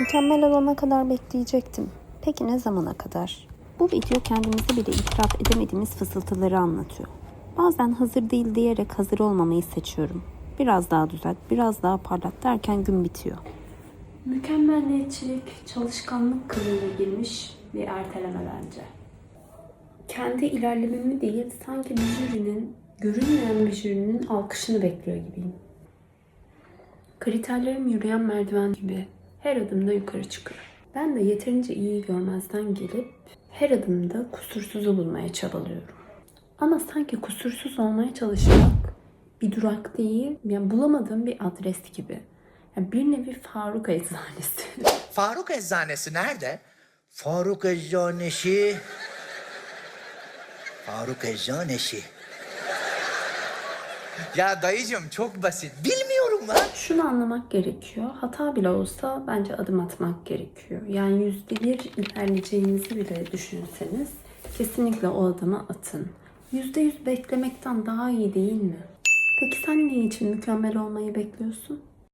Mükemmel olana kadar bekleyecektim. Peki ne zamana kadar? Bu video kendimize bile itiraf edemediğimiz fısıltıları anlatıyor. Bazen hazır değil diyerek hazır olmamayı seçiyorum. Biraz daha düzelt, biraz daha parlat derken gün bitiyor. Mükemmelliyetçilik çalışkanlık kılığına girmiş bir erteleme bence. Kendi ilerlememi değil, sanki bir jürinin, görünmeyen bir jürinin alkışını bekliyor gibiyim. Kriterlerim yürüyen merdiven gibi her adımda yukarı çıkıyor. Ben de yeterince iyi görmezden gelip her adımda kusursuzu bulmaya çabalıyorum. Ama sanki kusursuz olmaya çalışmak bir durak değil, yani bulamadığım bir adres gibi. Yani bir nevi Faruk Eczanesi. Faruk Eczanesi nerede? Faruk Eczanesi. Faruk Eczanesi. Ya dayıcım çok basit. Bilmiyorum lan. Şunu anlamak gerekiyor. Hata bile olsa bence adım atmak gerekiyor. Yani yüzde bir ilerleyeceğinizi bile düşünseniz kesinlikle o adımı atın. Yüzde yüz beklemekten daha iyi değil mi? Peki sen ne için mükemmel olmayı bekliyorsun?